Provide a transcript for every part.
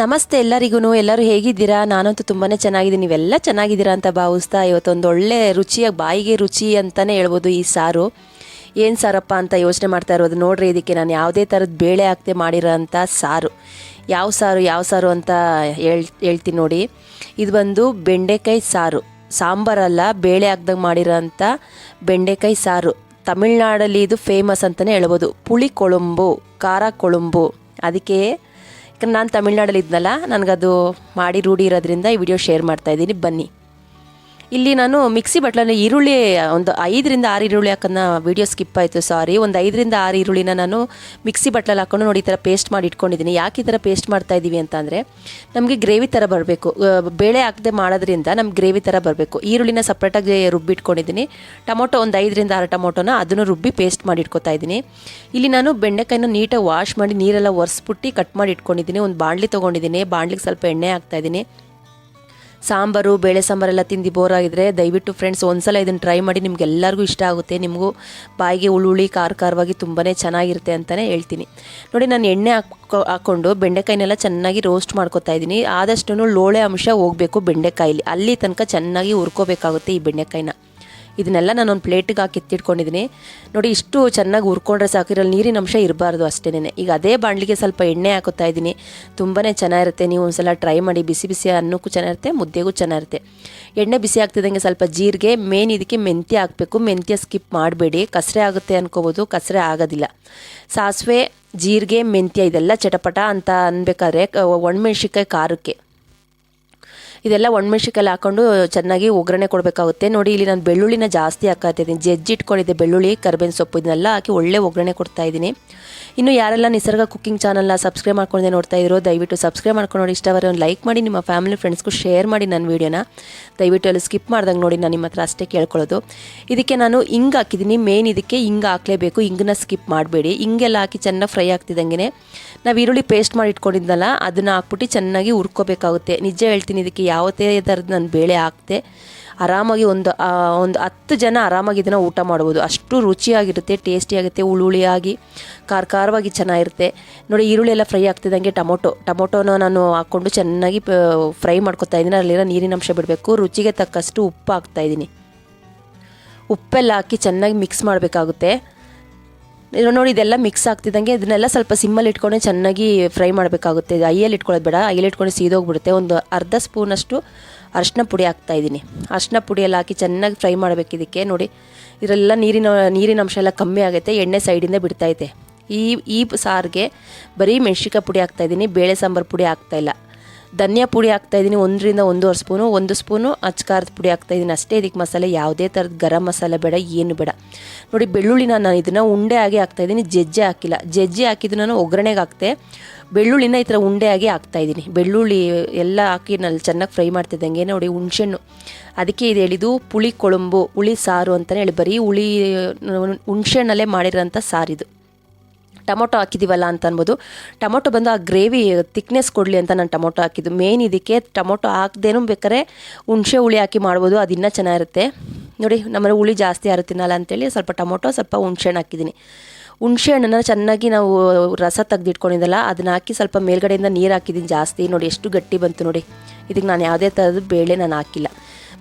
ನಮಸ್ತೆ ಎಲ್ಲರಿಗೂ ಎಲ್ಲರೂ ಹೇಗಿದ್ದೀರಾ? ನಾನಂತೂ ತುಂಬಾ ಚೆನ್ನಾಗಿದ್ದೀನಿ. ನೀವೆಲ್ಲ ಚೆನ್ನಾಗಿದ್ದೀರಾ ಅಂತ ಭಾವಿಸ್ತಾ ಇವತ್ತೊಂದು ಒಳ್ಳೆ ರುಚಿಯಾಗಿ ಬಾಯಿಗೆ ರುಚಿ ಅಂತಲೇ ಹೇಳ್ಬೋದು ಈ ಸಾರು. ಏನು ಸಾರಪ್ಪ ಅಂತ ಯೋಚನೆ ಮಾಡ್ತಾ ಇರೋದು ನೋಡ್ರಿ, ಇದಕ್ಕೆ ನಾನು ಯಾವುದೇ ಥರದ ಬೇಳೆ ಹಾಕ್ತೆ ಮಾಡಿರೋಂಥ ಸಾರು. ಯಾವ ಸಾರು ಯಾವ ಸಾರು ಅಂತ ಹೇಳ್, ಹೇಳ್ತೀನಿ ನೋಡಿ. ಇದು ಬಂದು ಬೆಂಡೆಕಾಯಿ ಸಾರು. ಸಾಂಬಾರಲ್ಲ ಬೇಳೆ ಹಾಕ್ದಾಗ ಮಾಡಿರೋಂಥ ಬೆಂಡೆಕಾಯಿ ಸಾರು. ತಮಿಳ್ನಾಡಲ್ಲಿ ಇದು ಫೇಮಸ್ ಅಂತಲೇ ಹೇಳ್ಬೋದು. ಪುಳಿ ಕೊಳುಂಬು, ಖಾರ ಕೊಳುಂಬು. ಅದಕ್ಕೆ ನಾನು ತಮಿಳ್ನಾಡಲ್ಲಿ ಇದ್ನಲ್ಲ ನನಗದು ಮಾಡಿ ರೂಢಿ ಇರೋದ್ರಿಂದ ಈ ವಿಡಿಯೋ ಶೇರ್ ಮಾಡ್ತಾ ಇದ್ದೀನಿ. ಬನ್ನಿ. ಇಲ್ಲಿ ನಾನು ಮಿಕ್ಸಿ ಬಟ್ಲಲ್ಲಿ ಈರುಳ್ಳಿ, ಒಂದು ಐದರಿಂದ ಆರು ಈರುಳ್ಳಿ ಹಾಕೋದನ್ನ ವೀಡಿಯೋ ಸ್ಕಿಪ್ ಆಯಿತು ಸಾರಿ ಒಂದು ಐದರಿಂದ ಆರು ಈರುಳ್ಳಿನ ನಾನು ಮಿಕ್ಸಿ ಬಟ್ಲಲ್ಲಿ ಹಾಕೊಂಡು ನೋಡಿ, ಈ ಥರ ಪೇಸ್ಟ್ ಮಾಡಿ ಇಟ್ಕೊಂಡಿದ್ದೀನಿ. ಯಾಕೆ ಈ ಥರ ಪೇಸ್ಟ್ ಮಾಡ್ತಾ ಇದ್ದೀವಿ ಅಂತ ನಮಗೆ ಗ್ರೇವಿ ಥರ ಬರಬೇಕು. ಬೇಳೆ ಹಾಕದೆ ಮಾಡೋದ್ರಿಂದ ನಮ್ಗೆ ಗ್ರೇವಿ ಥರ ಬರಬೇಕು. ಈರುಳ್ಳಿನ ಸಪ್ರೇಟಾಗಿ ರುಬ್ಬಿಟ್ಕೊಂಡಿದ್ದೀನಿ ಟೊಮೊಟೊ ಒಂದು ಐದರಿಂದ ಆರು ಟೊಮೊಟೊನ ಅದನ್ನು ರುಬ್ಬಿ ಪೇಸ್ಟ್ ಮಾಡಿ ಇಟ್ಕೊತಾ ಇದ್ದೀನಿ ಇಲ್ಲಿ ನಾನು ಬೆಂಡೆಕಾಯಿನ ನೀಟಾಗಿ ವಾಶ್ ಮಾಡಿ ನೀರೆಲ್ಲ ಒರೆಸ್ಬಿಟ್ಟು ಕಟ್ ಮಾಡಿ ಇಟ್ಕೊಂಡಿದ್ದೀನಿ. ಒಂದು ಬಾಣಲಿ ತೊಗೊಂಡಿದ್ದೀನಿ. ಬಾಣಲಿಗೆ ಸ್ವಲ್ಪ ಎಣ್ಣೆ ಹಾಕ್ತಾಯಿದ್ದೀನಿ ಸಾಂಬಾರು, ಬೇಳೆ ಸಾಂಬಾರೆಲ್ಲ ತಿಂದು ಬೋರ್ ಆಗಿದ್ರೆ ದಯವಿಟ್ಟು ಫ್ರೆಂಡ್ಸ್ ಒಂದ್ಸಲ ಇದನ್ನು ಟ್ರೈ ಮಾಡಿ ನಿಮ್ಗೆ ಎಲ್ಲರಿಗೂ ಇಷ್ಟ ಆಗುತ್ತೆ. ನಿಮಗೂ ಬಾಯಿಗೆ ಉಳುಳಿ, ಖಾರ ಖಾರವಾಗಿ ತುಂಬಾ ಚೆನ್ನಾಗಿರುತ್ತೆ ಅಂತಲೇ ಹೇಳ್ತೀನಿ. ನೋಡಿ, ನಾನು ಎಣ್ಣೆ ಹಾಕೊ ಹಾಕ್ಕೊಂಡು ಬೆಂಡೆಕಾಯಿನೆಲ್ಲ ಚೆನ್ನಾಗಿ ರೋಸ್ಟ್ ಮಾಡ್ಕೊತಾ ಇದ್ದೀನಿ. ಆದಷ್ಟು ಲೋಳೆ ಅಂಶ ಹೋಗಬೇಕು ಬೆಂಡೆಕಾಯಿಲಿ. ಅಲ್ಲಿ ತನಕ ಚೆನ್ನಾಗಿ ಹುರ್ಕೋಬೇಕಾಗುತ್ತೆ ಈ ಬೆಂಡೆಕಾಯಿನ. ಇದನ್ನೆಲ್ಲ ನಾನು ಒಂದು ಪ್ಲೇಟಿಗೆ ಹಾಕಿ ಎತ್ತಿಟ್ಕೊಂಡಿದ್ದೀನಿ ನೋಡಿ, ಇಷ್ಟು ಚೆನ್ನಾಗಿ ಹುರ್ಕೊಂಡ್ರೆ ಸಾಕು. ಇದ್ರಲ್ಲಿ ನೀರಿನ ಅಂಶ ಇರಬಾರ್ದು ಅಷ್ಟೇನೆ ಈಗ ಅದೇ ಬಾಣಲಿಗೆ ಸ್ವಲ್ಪ ಎಣ್ಣೆ ಹಾಕೋತಾ ಇದ್ದೀನಿ ತುಂಬಾ ಚೆನ್ನಾಗಿರುತ್ತೆ. ನೀವು ಒಂದ್ಸಲ ಟ್ರೈ ಮಾಡಿ. ಬಿಸಿ ಬಿಸಿ ಅನ್ನಕ್ಕೂ ಚೆನ್ನಾಗಿರುತ್ತೆ, ಮುದ್ದೆಗೂ ಚೆನ್ನಾಗಿರುತ್ತೆ. ಎಣ್ಣೆ ಬಿಸಿ ಆಗ್ತಿದ್ದಂಗೆ ಸ್ವಲ್ಪ ಜೀರಿಗೆ, ಮೇನ್ ಇದಕ್ಕೆ ಮೆಂತ್ಯ ಹಾಕಬೇಕು. ಮೆಂತ್ಯ ಸ್ಕಿಪ್ ಮಾಡಬೇಡಿ. ಕಸರೆ ಆಗುತ್ತೆ ಅನ್ಕೋಬೋದು. ಕಸರೆ ಆಗೋದಿಲ್ಲ. ಸಾಸಿವೆ, ಜೀರಿಗೆ, ಮೆಂತ್ಯ ಇದೆಲ್ಲ ಚಟಪಟ ಅಂತ ಅನ್ಬೇಕಾದ್ರೆ ಒಣಮೆಣ್ಸಿಕಾಯಿ ಖಾರಕ್ಕೆ. ಇದೆಲ್ಲ ಒಣಮೆಣ್ಸಿಕಾಯಲ್ಲಿ ಹಾಕೊಂಡು ಚೆನ್ನಾಗಿ ಒಗ್ಗರಣೆ ಕೊಡಬೇಕಾಗುತ್ತೆ. ನೋಡಿ, ಇಲ್ಲಿ ನಾನು ಬೆಳ್ಳುಳ್ಳಿನ ಜಾಸ್ತಿ ಹಾಕ್ತಾ ಇದ್ದೀನಿ. ಜಜ್ಜಿ ಇಟ್ಕೊಂಡಿದ್ದೆ ಬೆಳ್ಳುಳ್ಳಿ, ಕರ್ಬೇವಿನ ಸೊಪ್ಪು ಇದನ್ನೆಲ್ಲ ಹಾಕಿ ಒಳ್ಳೆ ಒಗ್ಗರಣೆ ಕೊಡ್ತಾ ಇದ್ದೀನಿ. ಇನ್ನು ಯಾರೆಲ್ಲ ನಿಸರ್ಗ ಕುಕ್ಕಿಂಗ್ ಚಾನಲ್ನ ಸಬ್ಸ್ಕ್ರೈಬ್ ಮಾಡ್ಕೊಂಡೆ ನೋಡ್ತಾ ಇದ್ರು, ದಯವಿಟ್ಟು ಸಬ್ಸ್ಕ್ರೈಬ್ ಮಾಡ್ಕೊಂಡು ನೋಡಿ. ಇಷ್ಟವರೆ ಒಂದು ಲೈಕ್ ಮಾಡಿ, ನಿಮ್ಮ ಫ್ಯಾಮಿಲಿ ಫ್ರೆಂಡ್ಸ್ಗೂ ಶೇರ್ ಮಾಡಿ ನನ್ನ ವೀಡಿಯೋನ. ದಯವಿಟ್ಟು ಅಲ್ಲಿ ಸ್ಕಿಪ್ ಮಾಡ್ದಂಗೆ ನೋಡಿ, ನಾನು ನಿಮ್ಮ ಹತ್ರ ಅಷ್ಟೇ ಕೇಳ್ಕೊಳ್ಳೋದು. ಇದಕ್ಕೆ ನಾನು ಹಿಂಗೆ ಹಾಕಿದ್ದೀನಿ. ಮೇನ್ ಇದಕ್ಕೆ ಹಿಂಗೆ ಹಾಕಲೇಬೇಕು. ಹಿಂಗನ್ನ ಸ್ಕಿಪ್ ಮಾಡಬೇಡಿ. ಹಿಂಗೆಲ್ಲ ಹಾಕಿ ಚೆನ್ನಾಗಿ ಫ್ರೈ ಆಗ್ತಿದ್ದಂಗೆ ನಾವು ಈರುಳ್ಳಿ ಪೇಸ್ಟ್ ಮಾಡಿ ಇಟ್ಕೊಂಡಿದ್ದಲ್ಲ ಅದನ್ನು ಹಾಕ್ಬಿಟ್ಟು ಚೆನ್ನಾಗಿ ಹುರ್ಕೋಬೇಕಾಗುತ್ತೆ. ನಿಜ ಹೇಳ್ತೀನಿ, ಇದಕ್ಕೆ ಯಾವುದೇ ಥರದ ನಾನು ಬೇಳೆ ಹಾಕ್ತೆ ಆರಾಮಾಗಿ ಒಂದು ಒಂದು ಹತ್ತು ಜನ ಆರಾಮಾಗಿ ಇದನ್ನು ಊಟ ಮಾಡ್ಬೋದು. ಅಷ್ಟು ರುಚಿಯಾಗಿರುತ್ತೆ, ಟೇಸ್ಟಿಯಾಗುತ್ತೆ ಹುಳುಳಿಯಾಗಿ ಖಾರ ಖಾರವಾಗಿ ಚೆನ್ನಾಗಿರುತ್ತೆ. ನೋಡಿ ಈರುಳ್ಳಿ ಎಲ್ಲ ಫ್ರೈ ಆಗ್ತಿದ್ದಂಗೆ ಟೊಮೊಟೊ, ಟೊಮೊಟೊನ ನಾನು ಹಾಕ್ಕೊಂಡು ಚೆನ್ನಾಗಿ ಫ್ರೈ ಮಾಡ್ಕೊತಾ ಇದ್ದೀನಿ. ಅಲ್ಲಿರೋ ನೀರಿನ ಅಂಶ ಬಿಡಬೇಕು. ರುಚಿಗೆ ತಕ್ಕಷ್ಟು ಉಪ್ಪು ಹಾಕ್ತಾಯಿದ್ದೀನಿ ಉಪ್ಪೆಲ್ಲ ಹಾಕಿ ಚೆನ್ನಾಗಿ ಮಿಕ್ಸ್ ಮಾಡಬೇಕಾಗುತ್ತೆ. ನೋಡಿ, ಇದೆಲ್ಲ ಮಿಕ್ಸ್ ಆಗ್ತಿದ್ದಂಗೆ ಇದನ್ನೆಲ್ಲ ಸ್ವಲ್ಪ ಸಿಮ್ಮಲ್ಲಿ ಇಟ್ಕೊಂಡು ಚೆನ್ನಾಗಿ ಫ್ರೈ ಮಾಡಬೇಕಾಗುತ್ತೆ. ಐಯಲ್ಲಿ ಇಟ್ಕೊಳ್ಳೋದು ಬೇಡ. ಐಯಲ್ಲಿ ಇಟ್ಕೊಂಡು ಸೀದೋಗ್ಬಿಡುತ್ತೆ. ಒಂದು ಅರ್ಧ ಸ್ಪೂನಷ್ಟು ಅರಿಶಿನ ಪುಡಿ ಹಾಕ್ತಾಯಿದ್ದೀನಿ ಅರಿಶಿನ ಪುಡಿಯಲ್ಲಿ ಹಾಕಿ ಚೆನ್ನಾಗಿ ಫ್ರೈ ಮಾಡಬೇಕು ಇದಕ್ಕೆ. ನೋಡಿ ಇದರೆಲ್ಲ ನೀರಿನ ನೀರಿನ ಅಂಶ ಎಲ್ಲ ಕಮ್ಮಿ ಆಗುತ್ತೆ. ಎಣ್ಣೆ ಸೈಡಿಂದ ಬಿಡ್ತೈತೆ ಈ ಈ ಸಾರಿಗೆ ಬರೀ ಮೆಣ್ಸಿಕಾಯಿ ಪುಡಿ ಹಾಕ್ತಾಯಿದ್ದೀನಿ ಬೇಳೆ ಸಾಂಬಾರು ಪುಡಿ ಹಾಕ್ತಾಯಿಲ್ಲ ಧನಿಯಾ ಪುಡಿ ಹಾಕ್ತಾಯಿದ್ದೀನಿ ಒಂದರಿಂದ ಒಂದೂವರೆ ಸ್ಪೂನು, ಒಂದು ಸ್ಪೂನು ಅಚ್ಕಾರದ ಪುಡಿ ಹಾಕ್ತಾಯಿದ್ದೀನಿ ಅಷ್ಟೇ. ಇದಕ್ಕೆ ಮಸಾಲೆ ಯಾವುದೇ ಥರದ ಗರಂ ಮಸಾಲೆ ಬೇಡ, ಏನು ಬೇಡ. ನೋಡಿ ಬೆಳ್ಳುಳ್ಳಿನ ನಾನು ಇದನ್ನು ಉಂಡೆ ಆಗಿ ಹಾಕ್ತಾಯಿದ್ದೀನಿ ಜಜ್ಜೆ ಹಾಕಿಲ್ಲ. ಜಜ್ಜೆ ಹಾಕಿದ್ದು ನಾನು ಒಗ್ಗರಣೆಗೆ ಹಾಕ್ತೆ. ಬೆಳ್ಳುಳ್ಳಿನ ಈ ಥರ ಉಂಡೆ ಆಗಿ ಹಾಕ್ತಾಯಿದ್ದೀನಿ ಬೆಳ್ಳುಳ್ಳಿ ಎಲ್ಲ ಹಾಕಿ ನಾನು ಚೆನ್ನಾಗಿ ಫ್ರೈ ಮಾಡ್ತಿದ್ದಂಗೆ ನೋಡಿ ಹುಣ್ಸೆಣ್ಣು ಅದಕ್ಕೆ ಇದು ಹೇಳಿದ್ದು ಪುಳಿ ಕೊಳಂಬು ಹುಳಿ ಸಾರು ಅಂತಲೇ ಹೇಳಿ. ಬರೀ ಹುಳಿ ಹುಣ್ಸೆಣ್ಣಲ್ಲೇ ಮಾಡಿರೋಂಥ ಸಾರಿದು. ಟೊಮೊಟೊ ಹಾಕಿದ್ದೀವಲ್ಲ ಅಂತ ಅನ್ಬೋದು. ಟೊಮೊಟೊ ಬಂದು ಆ ಗ್ರೇವಿ ತಿಕ್ನೆಸ್ ಕೊಡಲಿ ಅಂತ ನಾನು ಟೊಮೊಟೊ ಹಾಕಿದ್ದು. ಮೇನ್ ಇದಕ್ಕೆ ಟೊಮೊಟೊ ಹಾಕ್ದೇನೂ ಬೇಕಾದ್ರೆ ಹುಣಸೆ ಹುಳಿ ಹಾಕಿ ಮಾಡ್ಬೋದು. ಅದು ಇನ್ನೂ ಚೆನ್ನಾಗಿರುತ್ತೆ. ನೋಡಿ, ನಮ್ಮನೆ ಹುಳಿ ಜಾಸ್ತಿ ಯಾರು ತಿನ್ನಲ್ಲ ಅಂತೇಳಿ ಸ್ವಲ್ಪ ಟೊಮೊಟೊ, ಸ್ವಲ್ಪ ಹುಣ್ಸೆಹಣ್ಣು ಹಾಕಿದ್ದೀನಿ. ಹುಣ್ಸೆ ಹಣ್ಣನ್ನು ಚೆನ್ನಾಗಿ ನಾವು ರಸ ತೆಗೆದಿಟ್ಕೊಂಡಿದ್ದಲ್ಲ, ಅದನ್ನ ಹಾಕಿ ಸ್ವಲ್ಪ ಮೇಲ್ಗಡೆಯಿಂದ ನೀರು ಹಾಕಿದ್ದೀನಿ ಜಾಸ್ತಿ. ನೋಡಿ, ಎಷ್ಟು ಗಟ್ಟಿ ಬಂತು ನೋಡಿ. ಇದಕ್ಕೆ ನಾನು ಯಾವುದೇ ಥರದ ಬೇಳೆ ನಾನು ಹಾಕಿಲ್ಲ.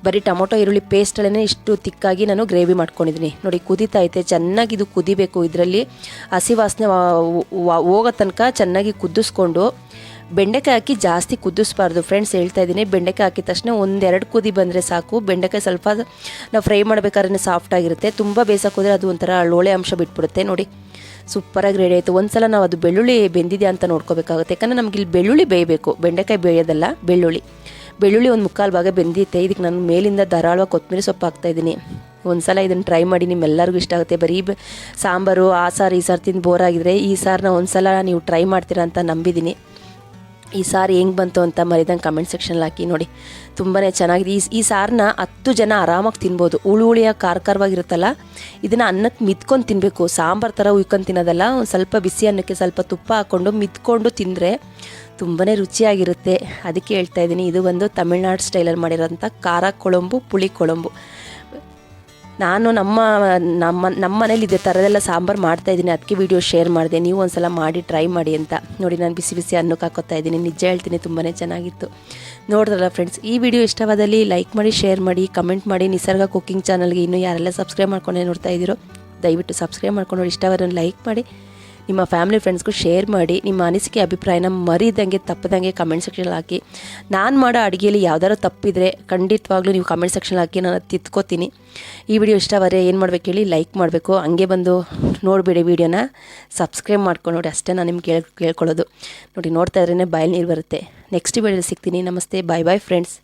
ಬರೀ ಟೊಮೊಟೊ, ಈರುಳ್ಳಿ ಪೇಸ್ಟಲ್ಲೇ ಇಷ್ಟು ತಿಕ್ಕಾಗಿ ನಾನು ಗ್ರೇವಿ ಮಾಡ್ಕೊಂಡಿದ್ದೀನಿ. ನೋಡಿ, ಕುದೀತಾ ಐತೆ, ಚೆನ್ನಾಗಿ ಇದು ಕುದಿಬೇಕು. ಇದರಲ್ಲಿ ಹಸಿ ವಾಸನೆ ಹೋಗೋ ತನಕ ಚೆನ್ನಾಗಿ ಕುದಿಸ್ಕೊಂಡು ಬೆಂಡೆಕಾಯಿ ಹಾಕಿ ಜಾಸ್ತಿ ಕುದಿಸ್ಬಾರ್ದು. ಫ್ರೆಂಡ್ಸ್ ಹೇಳ್ತಾ ಇದ್ದೀನಿ, ಬೆಂಡೆಕಾಯಿ ಹಾಕಿದ ತಕ್ಷಣ ಒಂದೆರಡು ಕುದಿ ಬಂದರೆ ಸಾಕು. ಬೆಂಡೆಕಾಯಿ ಸ್ವಲ್ಪ ನಾವು ಫ್ರೈ ಮಾಡಬೇಕಾದ್ರೆ ಸಾಫ್ಟಾಗಿರುತ್ತೆ ತುಂಬ ಬೇಸಕ್ಕೆ ಹೋದರೆ ಅದು ಒಂಥರ ಲೋಳೆ ಅಂಶ ಬಿಟ್ಬಿಡುತ್ತೆ. ನೋಡಿ ಸೂಪರಾಗಿ ರೆಡಿ ಆಯಿತು. ಒಂದು ಸಲ ನಾವು ಅದು ಬೆಳ್ಳುಳ್ಳಿ ಬೆಂದಿದೆಯಾ ಅಂತ ನೋಡ್ಕೋಬೇಕಾಗುತ್ತೆ. ಯಾಕಂದರೆ ನಮ್ಗೆ ಇಲ್ಲಿ ಬೆಳ್ಳುಳ್ಳಿ ಬೇಯಬೇಕು. ಬೆಂಡೆಕಾಯಿ ಬೇಯೋದಲ್ಲ, ಬೆಳ್ಳುಳ್ಳಿ. ಬೆಳ್ಳುಳ್ಳಿ ಒಂದು ಮುಕ್ಕಾಲು ಭಾಗ ಬೆಂದಿತ್ತೆ. ಇದಕ್ಕೆ ನಾನು ಮೇಲಿಂದ ಧಾರಾಳವಾಗಿ ಕೊತ್ತಂಬರಿ ಸೊಪ್ಪು ಹಾಕ್ತಾಯಿದ್ದೀನಿ ಒಂದು ಸಲ ಇದನ್ನು ಟ್ರೈ ಮಾಡಿ ನಿಮ್ಮೆಲ್ಲರಿಗೂ ಇಷ್ಟ ಆಗುತ್ತೆ. ಬರೀ ಸಾಂಬಾರು ಆ ಸಾರು ಈ ಸಾರು ತಿಂದು ಬೋರ್ ಆಗಿದ್ರೆ ಈ ಸಾರನ್ನ ಒಂದು ಸಲ ನೀವು ಟ್ರೈ ಮಾಡ್ತೀರಾ ಅಂತ ನಂಬಿದ್ದೀನಿ ಈ ಸಾರು ಹೆಂಗೆ ಬಂತು ಅಂತ ಮರಿದಂಗೆ ಕಮೆಂಟ್ ಸೆಕ್ಷನಲ್ಲಿ ಹಾಕಿ ನೋಡಿ. ತುಂಬಾ ಚೆನ್ನಾಗಿದೆ. ಈ ಈ ಸಾರನ್ನ ಹತ್ತು ಜನ ಆರಾಮಾಗಿ ತಿನ್ಬೋದು. ಹುಳು ಹುಳಿಯ ಖಾರ ಖಾರವಾಗಿರುತ್ತಲ್ಲ, ಇದನ್ನು ಅನ್ನಕ್ಕೆ ಮಿತ್ಕೊಂಡು ತಿನ್ನಬೇಕು ಸಾಂಬಾರು ಥರ ಉಯ್ಕೊಂಡು ತಿನ್ನೋದಲ್ಲ, ಒಂದು ಸ್ವಲ್ಪ ಬಿಸಿ ಅನ್ನಕ್ಕೆ ಸ್ವಲ್ಪ ತುಪ್ಪ ಹಾಕ್ಕೊಂಡು ಮಿತ್ಕೊಂಡು ತಿಂದರೆ ತುಂಬಾ ರುಚಿಯಾಗಿರುತ್ತೆ. ಅದಕ್ಕೆ ಹೇಳ್ತಾ ಇದ್ದೀನಿ, ಇದು ಒಂದು ತಮಿಳ್ನಾಡು ಸ್ಟೈಲಲ್ಲಿ ಮಾಡಿರೋಂಥ ಖಾರ ಕೊಳಂಬು, ಪುಳಿ ಕೊಳಂಬು. ನಾನು ನಮ್ಮ ನಮ್ಮ ನಮ್ಮ ಮನೇಲಿ ಇದೇ ಥರದೆಲ್ಲ ಸಾಂಬಾರು ಮಾಡ್ತಾ ಇದ್ದೀನಿ. ಅದಕ್ಕೆ ವಿಡಿಯೋ ಶೇರ್ ಮಾಡಿದೆ. ನೀವು ಒಂದ್ಸಲ ಮಾಡಿ ಟ್ರೈ ಮಾಡಿ ಅಂತ. ನೋಡಿ, ನಾನು ಬಿಸಿ ಬಿಸಿ ಅನ್ನಕ್ಕೆ ಹಾಕೋತಾ ಇದ್ದೀನಿ. ನಿಜ ಹೇಳ್ತೀನಿ ತುಂಬಾ ಚೆನ್ನಾಗಿತ್ತು. ನೋಡಿದ್ರಲ್ಲ ಫ್ರೆಂಡ್ಸ್ ಈ ವಿಡಿಯೋ ಇಷ್ಟವಾದಲ್ಲಿ ಲೈಕ್ ಮಾಡಿ ಶೇರ್ ಮಾಡಿ ಕಮೆಂಟ್ ಮಾಡಿ. ನಿಸರ್ಗ ಕುಕ್ಕಿಂಗ್ ಚಾನಲ್ಗೆ ಇನ್ನೂ ಯಾರೆಲ್ಲ ಸಬ್ಸ್ಕ್ರೈಬ್ ಮಾಡ್ಕೊಂಡೇ ನೋಡ್ತಾ ಇದ್ದೀರೋ, ದಯವಿಟ್ಟು ಸಬ್ಸ್ಕ್ರೈಬ್ ಮಾಡ್ಕೊಂಡು ಇಷ್ಟವಾದ ಲೈಕ್ ಮಾಡಿ. ನಿಮ್ಮ ಫ್ಯಾಮಿಲಿ ಫ್ರೆಂಡ್ಸ್ಗೂ ಶೇರ್ ಮಾಡಿ, ನಿಮ್ಮ ಅನಿಸಿಕೆ, ಅಭಿಪ್ರಾಯನ ಮರಿದಂಗೆ, ತಪ್ಪದಂಗೆ ಕಮೆಂಟ್ ಸೆಕ್ಷನ್ ಹಾಕಿ. ನಾನು ಮಾಡೋ ಅಡುಗೆಯಲ್ಲಿ ಯಾವ್ದಾದ್ರು ತಪ್ಪಿದ್ರೆ ಖಂಡಿತವಾಗ್ಲೂ ನೀವು ಕಮೆಂಟ್ ಸೆಕ್ಷನ್ ಹಾಕಿ ನಾನು ತಿತ್ಕೋತೀನಿ ಈ ವಿಡಿಯೋ ಇಷ್ಟ ಇಷ್ಟವಾದರೆ ಏನು ಮಾಡ್ಬೇಕು ಹೇಳಿ ಲೈಕ್ ಮಾಡಬೇಕು. ಹಂಗೆ ಬಂದು ನೋಡಿಬಿಡಿ ವಿಡಿಯೋನ ಸಬ್ಸ್ಕ್ರೈಬ್ ಮಾಡ್ಕೊಂಡು ನೋಡಿ, ಅಷ್ಟೇ ನಾನು ನಿಮ್ಗೆ ಕೇಳಿ, ಕೇಳ್ಕೊಳ್ಳೋದು. ನೋಡಿ, ನೋಡ್ತಾ ಇದ್ರೇ ಬಾಯಲ್ಲಿ ನೀರು ಬರುತ್ತೆ. ನೆಕ್ಸ್ಟ್ ವಿಡಿಯೋ ಸಿಗ್ತೀನಿ. ನಮಸ್ತೆ. ಬಾಯ್ ಬಾಯ್ ಫ್ರೆಂಡ್ಸ್